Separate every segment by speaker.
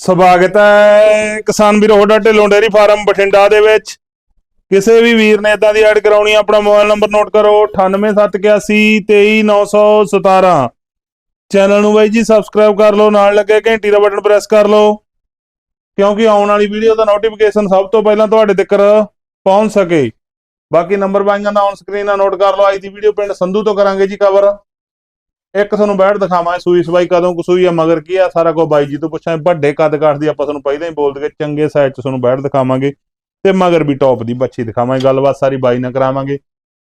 Speaker 1: ਸਵਾਗਤ ਹੈ ਕਿਸਾਨ ਵੀਰੋ, ਤੁਹਾਡਾ ਢਿੱਲੋਂ ਡੇਅਰੀ ਫਾਰਮ ਬਠਿੰਡਾ ਦੇ ਵਿੱਚ। ਕਿਸੇ ਵੀ ਵੀਰ ਨੇ ਇਦਾਂ ਦੀ ਐਡ ਕਰਾਉਣੀ ਆਪਣਾ ਮੋਬਾਈਲ ਨੰਬਰ ਨੋਟ ਕਰੋ 9871823917 ਚੈਨਲ ਨੂੰ ਬਾਈ ਜੀ ਸਬਸਕ੍ਰਾਈਬ ਕਰ ਲਓ, ਨਾਲ ਲੱਗੇ ਘੰਟੀ ਦਾ ਬਟਨ ਪ੍ਰੈਸ ਕਰ ਲਓ, ਕਿਉਂਕਿ ਆਉਣ ਵਾਲੀ ਵੀਡੀਓ ਦਾ ਨੋਟੀਫਿਕੇਸ਼ਨ ਸਭ ਤੋਂ ਪਹਿਲਾਂ ਤੁਹਾਡੇ ਤੱਕ ਪਹੁੰਚ ਸਕੇ। ਬਾਕੀ ਨੰਬਰ ਬਾਈਆਂ ਦਾ ਔਨ ਸਕਰੀਨ ਨਾਲ ਨੋਟ ਕਰ ਲਓ, ਅੱਜ ਦੀ ਵੀਡੀਓ ਪਿੰਡ ਸੰਧੂ ਤੋਂ ਕਰਾਂਗੇ ਜੀ ਕਵਰ ਇੱਕ ਤੁਹਾਨੂੰ ਬੈਠ ਦਿਖਾਵਾਂ ਸੂਈ ਸਵਾਈ ਕਦੋਂ ਕੁ ਸੂਈ ਆ ਮਗਰ ਕੀ ਆ ਸਾਰਾ ਕੁਝ ਬਾਈ ਜੀ ਤੋਂ ਪੁੱਛਾਂ ਵੱਡੇ ਕੱਦ ਕਾਠ ਦੀ ਆਪਾਂ ਤੁਹਾਨੂੰ ਪਹਿਲਾਂ ਹੀ ਬੋਲ ਦਗੇ ਚੰਗੇ ਸਾਈਜ਼ ਚ ਤੁਹਾਨੂੰ ਬੈਠ ਦਿਖਾਵਾਂਗੇ ਤੇ ਮਗਰ ਵੀ ਟੌਪ ਦੀ ਬੱਚੀ ਦਿਖਾਵਾਂਗੇ ਗੱਲਬਾਤ ਸਾਰੀ ਬਾਈ ਨਾਲ ਕਰਾਵਾਂਗੇ।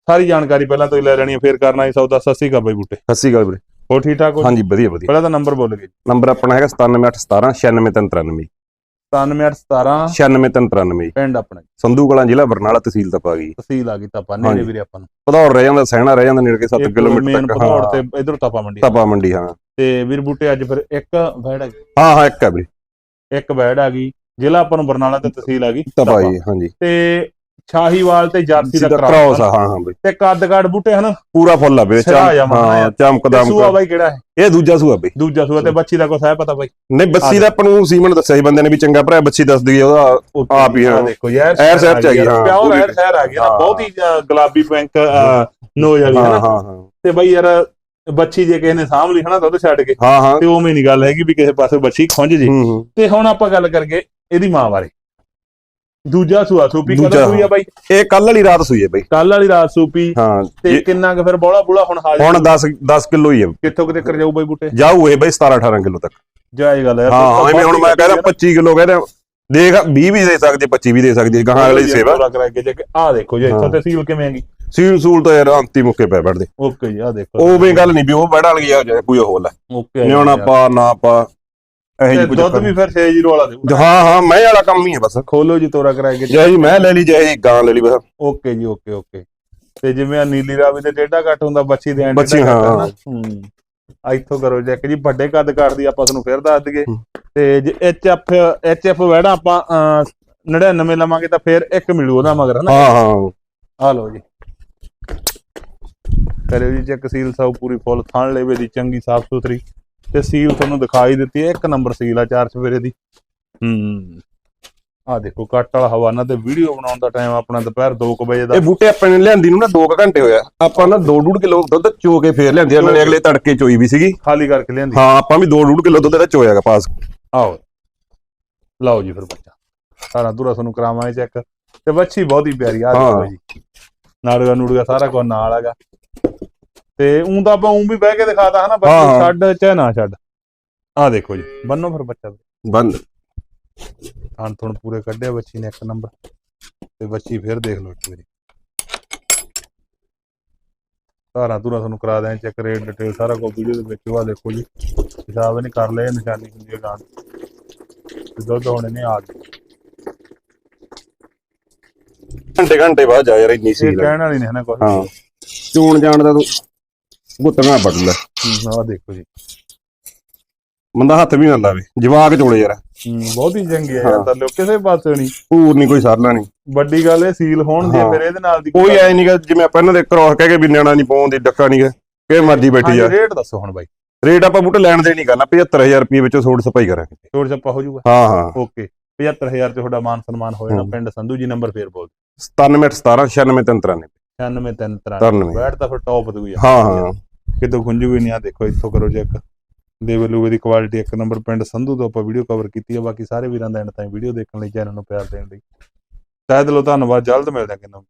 Speaker 1: ਸਾਰੀ ਜਾਣਕਾਰੀ ਪਹਿਲਾਂ ਤੋਂ ਹੀ ਲੈ ਲੈਣੀ ਹੈ ਫੇਰ ਕਰਨਾ ਹੈ ਸੌਦਾ ਸਸਤੀ ਕਾ ਬਾਈ ਬੂਟੇ।
Speaker 2: ਸ਼੍ਰੀ ਅਕਾਲ ਵੀਰੇ।
Speaker 1: ਹੋ ਠੀਕ ਠਾਕ ਹੋ
Speaker 2: ਹਾਂਜੀ ਵਧੀਆ ਵਧੀਆ।
Speaker 1: ਪਹਿਲਾਂ ਤਾਂ ਨੰਬਰ ਬੋਲ ਗਏ
Speaker 2: ਨੰਬਰ ਆਪਣਾ ਹੈਗਾ 9781796393
Speaker 1: 9817
Speaker 2: 96393
Speaker 1: ਪਿੰਡ ਆਪਣਾ ਜੀ।
Speaker 2: ਸੰਧੂ ਕਲਾਂ ਜ਼ਿਲ੍ਹਾ ਬਰਨਾਲਾ ਤਹਿਸੀਲ ਤਪਾ ਗਈ।
Speaker 1: ਤਹਿਸੀਲ ਆ ਗਈ ਤਾਪਾ ਨੇੜੇ
Speaker 2: ਹਾਂਜੀ।
Speaker 1: ਵੀਰੇ ਆਪਾਂ ਨੂੰ।
Speaker 2: ਪਧੌੜ ਰਹਿ ਜਾਂਦਾ ਸਹਿਣਾ ਰਹਿ ਜਾਂਦਾ ਨੇੜੇ 7 ਕਿਲੋਮੀਟਰ ਤੱਕ
Speaker 1: ਪਧੌੜ
Speaker 2: ਹਾਂ।
Speaker 1: ਤੇ ਇਧਰ ਤਾਪਾ ਮੰਡੀ
Speaker 2: ਤਪਾ ਮੰਡੀ ਹਾਂ।
Speaker 1: ਤੇ ਵੀਰ ਬੂਟੇ ਅੱਜ ਫਿਰ ਇੱਕ ਵੈੜ ਆ ਗਈ
Speaker 2: ਹਾਂ ਹਾਂ ਇੱਕ ਹੈ ਵੀਰੇ।
Speaker 1: ਇੱਕ ਵੈੜ ਆ ਗਈ। ਜ਼ਿਲ੍ਹਾ ਆਪਾਂ ਨੂੰ ਬਰਨਾਲਾ ਤੇ ਤਹਿਸੀਲ ਆ ਗਈ।
Speaker 2: ਤਪਾ ਜੀ ਹਾਂਜੀ।
Speaker 1: ਤੇ ਸ਼ਾਹੀਵਾਲ ਤੇ ਜਰਸੀ ਦਾ
Speaker 2: ਕ੍ਰਾਸ ਹਾਂ ਹਾਂ ਬਈ।
Speaker 1: ਤੇ ਕੱਦ ਕਾਠ ਬੂਟੇ ਹਨ?
Speaker 2: ਪੂਰਾ ਫੁੱਲ ਆ
Speaker 1: ਮਾਣਾ
Speaker 2: ਹਾਂ। ਚਮਕਦਾ
Speaker 1: ਸੂਆ ਬਾਈ ਕਿਹੜਾ ਹੈ?
Speaker 2: ਇਹ ਦੂਜਾ ਸੂਆ ਬਈ।
Speaker 1: ਦੂਜਾ ਸੂਆ ਤੇ ਬੱਚੀ ਦਾ ਕੁਛ ਹੈ ਪਤਾ ਬਾਈ?
Speaker 2: ਨਹੀਂ ਬੱਸੀ ਦਾ ਆਪਾਂ ਨੂੰ ਸੀਮਨ ਦੱਸਿਆ ਸੀ ਬੰਦੇ ਨੇ ਵੀ ਚੰਗਾ ਭਰਾ ਬੱਸੀ ਦੱਸ ਦਈਏ ਉਹਦਾ ਆਪ ਹੀ ਹਾਂ।
Speaker 1: ਦੇਖੋ ਯਾਰ
Speaker 2: ਐਰ ਸਾਹਿਬ ਚ ਆ ਗਈ, ਹਾਂ।
Speaker 1: ਐਰ ਸ਼ਹਿਰ ਆ ਨਾ
Speaker 2: ਹਾਂ।
Speaker 1: ਬਹੁਤ ਹੀ ਗੁਲਾਬੀ ਪਿੰਕ ਨੋਜ਼ ਵਾਲੀ ਹੈ
Speaker 2: ਹਾਂ
Speaker 1: ਨਾ
Speaker 2: ਹਾਂ ਹਾਂ।
Speaker 1: ਤੇ ਬਾਈ ਯਾਰ ਬੱਚੀ ਜੇ ਕਿਸੇ ਨੇ ਸਾਂਭ ਲਈ ਹਨਾ ਦੁੱਧ ਛੱਡ ਕੇ
Speaker 2: ਹਾਂ ਹਾਂ।
Speaker 1: ਤੇ ਉਵੇਂ ਨਹੀਂ ਗੱਲ ਹੈਗੀ ਵੀ ਕਿਸੇ ਪਾਸੇ ਬੱਚੀ ਖੁੰਝ ਜੀ।
Speaker 2: ਹੂੰ, ਹੂੰ।
Speaker 1: ਤੇ ਹੁਣ ਆਪਾਂ ਗੱਲ ਕਰਗੇ ਇਹਦੀ ਮਾਂ ਬਾਰੇ। ਦੂਜਾ ਸੂਆ ਸੂਪੀ ਕਦੋਂ
Speaker 2: ਦੂਜਾ,
Speaker 1: ਸੂਈ ਆ ਬਾਈ?
Speaker 2: ਇਹ ਕੱਲ ਵਾਲੀ ਰਾਤ ਸੂਈ ਹੈ ਬਈ।
Speaker 1: ਕੱਲ ਵਾਲੀ ਰਾਤ ਸੂਪੀ।
Speaker 2: ਹਾਂ
Speaker 1: ਤੇ ਕਿੰਨਾ ਕੁ ਫਿਰ ਬੋਲਾ ਬੁਲਾ ਹੁਣ ਹਾਜ਼ਰ?
Speaker 2: ਹੁਣ 10 10 ਕਿਲੋ ਹੀ ਹੈ
Speaker 1: ਕਿੱਥੋਂ ਕਿਤੇ ਕਰ ਜਾਊ ਬਾਈ ਬੂਟੇ?
Speaker 2: ਜਾਊ ਇਹ ਬਈ 17 18 ਕਿਲੋ ਤੱਕ।
Speaker 1: ਜਾਏ ਗੱਲ ਯਾਰ
Speaker 2: ਹਾਂ ਐਵੇਂ ਹੁਣ ਮੈਂ ਕਹਿੰਦਾ 25 ਕਿਲੋ ਕਹਿੰਦੇ ਦੇਖ 20 ਵੀ ਦੇ ਸਕਦੇ 25 ਵੀ ਦੇ ਸਕਦੇ ਗਾਹਾਂ ਵਾਲੀ ਸੇਵਾ।
Speaker 1: ਜੇ ਆ ਦੇਖੋ ਜੀ ਇੱਥੋਂ
Speaker 2: ਹਾਂ।
Speaker 1: ਤੇ ਸੀਲ ਕਿਵੇਂ ਹੈਗੀ?
Speaker 2: ਸੀਲ ਸੂਲ ਤਾਂ ਯਾਰ ਅੰਤੀ ਮੁੱਕੇ ਪੈ ਬੜਦੇ
Speaker 1: ਓਕੇ ਜੀ ਆ ਦੇਖੋ।
Speaker 2: ਉਵੇਂ ਗੱਲ ਨਹੀਂ ਵੀ ਉਹ ਲਗੀ ਆ ਜਾਏ ਕੋਈ ਹੋਰ ਲੈ।
Speaker 1: ਓਕੇ
Speaker 2: ਨਿਆਣਾ ਪਾ ਨਾ ਪਾ ਇਹ ਜੀ ਕੁਝ
Speaker 1: ਦੁੱਧ ਵੀ ਫਿਰ 6 ਜ਼ੀਰੋ ਵਾਲਾ ਦੇਊ
Speaker 2: ਹਾਂ ਹਾਂ ਮੈਂ ਵਾਲਾ ਕੰਮ ਹੀ ਹੈ ਬਸ।
Speaker 1: ਖੋਲੋ ਜੀ ਤੋਰਾ ਕਰਾ ਕੇ।
Speaker 2: ਜੈ ਜੀ ਮੈਂ ਲੈ ਲਈ ਜੈ ਜੀ ਗਾਂ ਲੈ ਲਈ ਬਸ।
Speaker 1: ਓਕੇ ਜੀ ਓਕੇ ਓਕੇ। ਤੇ ਜਿਵੇਂ ਆ ਨੀਲੀ ਰਾਵੀ ਤੇ ਟੇਢਾ ਕੱਟ ਹੁੰਦਾ ਬੱਚੀ ਦੇ ਐਂਡ
Speaker 2: ਬੱਚੀ, ਹਾਂ।
Speaker 1: ਹੂੰ। ਆ ਇੱਥੋਂ ਕਰੋ ਚੈੱਕ ਜੀ ਵੱਡੇ ਕੱਦ ਕੱਟਦੀ ਆਪਾਂ ਤੁਹਾਨੂੰ ਫਿਰ ਦੱਸ ਦਈਏ।
Speaker 2: ਹੂੰ।
Speaker 1: ਤੇ ਜੇ ਐਚ ਐਫ ਐਚ ਐਫ ਵੈੜਾ ਆਪਾਂ ਅਹ, 99 ਲਵਾਂਗੇ ਤਾਂ ਫਿਰ ਇੱਕ ਮਿਲੂ ਉਹਦਾ ਮਗਰ ਹਨਾ
Speaker 2: ਹਾਂ ਹਾਂ।
Speaker 1: ਆ ਲਓ ਜੀ। ਕਰਿਓ ਜੀ ਚੈੱਕ ਸੀਲ ਸਭ ਪੂਰੀ ਫੁੱਲ ਥਣ ਲੈਵੇ ਦੀ ਚੰਗੀ ਸਾਫ਼ ਸੁਥਰੀ। ਤੇ ਸੀਲ ਤੁਹਾਨੂੰ ਦਿਖਾਈ ਦਿੱਤੀ ਹੈ ਇੱਕ ਨੰਬਰ ਸੀਲ ਆ ਚਾਰ ਸਵੇਰੇ ਦੀ। ਹੂੰ। ਆ ਦੇਖੋ ਕੱਟ ਵਾਲਾ ਹਵਾਨਾ ਤੇ ਵੀਡੀਓ ਬਣਾਉਣ ਦਾ ਟਾਈਮ ਆਪਣਾ ਦੁਪਹਿਰ 2 ਵਜੇ ਦਾ।
Speaker 2: ਇਹ ਬੂਟੇ ਆਪਾਂ ਨੇ ਲਿਆਂਦੀ ਨੂੰ ਨਾ 2 ਘੰਟੇ ਹੋਇਆ ਆਪਾਂ ਨਾ 2.5 ਕਿਲੋ ਦੁੱਧ ਚੋ ਕੇ ਫੇਰ ਲਿਆਂਦੀ ਉਹਨਾਂ ਨੇ ਅਗਲੇ ਤੜਕੇ ਚੋਈ ਵੀ ਸੀਗੀ।
Speaker 1: ਖਾਲੀ ਕਰਕੇ ਲਿਆਂਦੀ।
Speaker 2: ਹਾਂ ਆਪਾਂ ਵੀ 2.5 ਕਿਲੋ ਦੁੱਧ ਦਾ ਚੋਇਆਗਾ ਪਾਸ।
Speaker 1: ਆਓ। ਲਓ ਜੀ ਫਿਰ ਬੱਚਾ। ਸਾਰਾ ਦੂਰਾ ਤੁਹਾਨੂੰ ਕਰਾਵਾਂਗੇ ਚੈੱਕ। ਤੇ ਬੱਚੀ ਬਹੁਤ ਹੀ ਪਿਆਰੀ ਆ ਦੇਖੋ। ਜੀ। ਨਾੜੂਗਾ ਨੂੜੂਗਾ ਸਾਰਾ ਕੁਝ ਨਾਲ ਹੈਗਾ। ਤੇ ਉਂ ਤਾਂ ਆਪਾਂ ਉਂ ਵੀ ਬਹਿ ਕੇ ਦਿਖਾਤਾ ਹਨਾ ਬੱਚੀ। ਛੱਡ ਚਾਹੇ ਨਾ ਛੱਡ। ਆ ਦੇਖੋ ਜੀ ਬੰਨੋ ਫਿਰ ਬੱਚਾ।
Speaker 2: ਬੰਦ
Speaker 1: ਹਾਂ ਤੁਹਾਨੂੰ ਪੂਰੇ ਕੱਢਿਆ ਬੱਚੀ ਨੇ ਇੱਕ ਨੰਬਰ। ਤੇ ਬੱਚੀ ਫਿਰ ਦੇਖ ਲਓ ਇੱਕ ਵਾਰੀ। ਸਾਰਾ ਦੂਰਾ ਤੁਹਾਨੂੰ ਕਰਾ ਦਿਆਂ ਚੈੱਕ ਰੇਟ ਡਿਟੇਲ ਸਾਰਾ ਕੁਝ ਵੀਡੀਓ ਦੇ ਵਿੱਚ। ਉਹ ਆ ਦੇਖੋ ਜੀ ਹਿਸਾਬ ਨਹੀਂ ਕਰ ਲਿਆ ਨਿਸ਼ਾਨੀ ਹੁੰਦੀ ਹੈ ਗਾਂ ਦੀ। ਤੇ ਦੁੱਧ ਹੋਣੇ ਨੇ ਆ ਗਏ।
Speaker 2: ਘੰਟੇ ਘੰਟੇ ਬਾਅਦ ਜਾ ਯਾਰ ਇੰਨੀ ਸੀ
Speaker 1: ਇਹ ਕਹਿਣ ਵਾਲੀ ਨੇ ਹਨਾ ਕੁਝ
Speaker 2: ਹਾਂ। ਚੋਣ ਜਾਣ ਦਾ ਤੂੰ ਗੁੱਤਣਾ ਪੜ ਲੈ।
Speaker 1: ਆ ਦੇਖੋ ਜੀ।
Speaker 2: ਬੰਦਾ ਹੱਥ ਵੀ ਨਾ ਲਾਵੇ ਜਵਾਕ ਚੋਲੇ ਯਾਰ।
Speaker 1: ਹੂੰ, ਬਹੁਤ ਹੀ ਚੰਗੀ ਹੈ। ਯਾਰ ਥੱਲੇ ਕਿਸੇ ਪਾਸੇ ਨਹੀਂ।
Speaker 2: ਪੂਰ ਨਹੀਂ ਕੋਈ ਸਾਰਲਾ ਨਹੀਂ
Speaker 1: ਵੱਡੀ ਗੱਲ ਇਹ ਸੀਲ ਹੋਣ ਦੀ ਹੈ। ਫਿਰ ਇਹਦੇ ਨਾਲ ਦੀ
Speaker 2: ਕੋਈ ਐ ਨਹੀਂਗਾ ਜਿਵੇਂ ਆਪਾਂ ਇਹਨਾਂ ਦੇ ਕ੍ਰੋਸ ਕਹਿ ਕੇ ਵੀ ਨਿਆਣਾ ਨਹੀਂ ਪਾਉਂਦੀ ਡੱਕਾ ਨਹੀਂਗਾ ਕਿ ਮਰਜ਼ੀ ਬੈਠੀ
Speaker 1: ਹਾਂਜੀ
Speaker 2: ਆ।
Speaker 1: ਰੇਟ ਦੱਸੋ ਹੁਣ ਬਾਈ।
Speaker 2: ਰੇਟ ਆਪਾਂ ਬੂਟੇ ਲੈਣ ਦੇ ਨਹੀਂ ਕਰਨਾ 75000 ਰੁਪਏ ਵਿੱਚੋਂ ਛੋੜ ਸਪਾਈ ਕਰਾਂਗੇ।
Speaker 1: ਛੋੜ ਛੱਪਾ ਹੋ ਜਾਊਗਾ?
Speaker 2: ਹਾਂ ਹਾਂ।
Speaker 1: ਓਕੇ 75000 ਚ ਤੁਹਾਡਾ ਮਾਨ ਸਨਮਾਨ ਹੋ ਜਾਣਾ
Speaker 2: ਹੂੰ।
Speaker 1: ਪਿੰਡ ਸੰਧੂ ਜੀ ਨੰਬਰ ਫੇਰ ਬੋਲ
Speaker 2: 97 17 96 93
Speaker 1: 96 ਤਿੰਨ ਤਰ੍ਹਾਂ
Speaker 2: 93
Speaker 1: ਬੈਠ ਤਾਂ ਫਿਰ ਟੌਪ ਦੂ ਯਾਰ।
Speaker 2: ਹਾਂ ਹਾਂ।
Speaker 1: ਕਿਤੋਂ ਖੁੰਝੂ ਨਹੀਂ ਆ ਦੇਖੋ ਇੱਥੋਂ ਕਰੋ ਚੈੱਕ ਦੇਵੇ ਲੂਵੇ ਦੀ ਕੁਆਲਿਟੀ ਇੱਕ ਨੰਬਰ ਪਿੰਡ ਸੰਧੂ ਤੋਂ ਆਪਾਂ ਵੀਡੀਓ ਕਵਰ ਕੀਤੀ ਹੈ ਬਾਕੀ ਸਾਰੇ ਵੀਰਾਂ ਦਾ ਐਂਡ ਤਾਈਂ ਵੀਡੀਓ ਦੇਖਣ ਲਈ, ਚੈਨਲ ਨੂੰ ਪਿਆਰ ਦੇਣ ਲਈ। ਤਹਿ ਦਿਲੋਂ ਧੰਨਵਾਦ, ਜਲਦ ਮਿਲਦੇ ਹਾਂ ਕਿੰਨਾ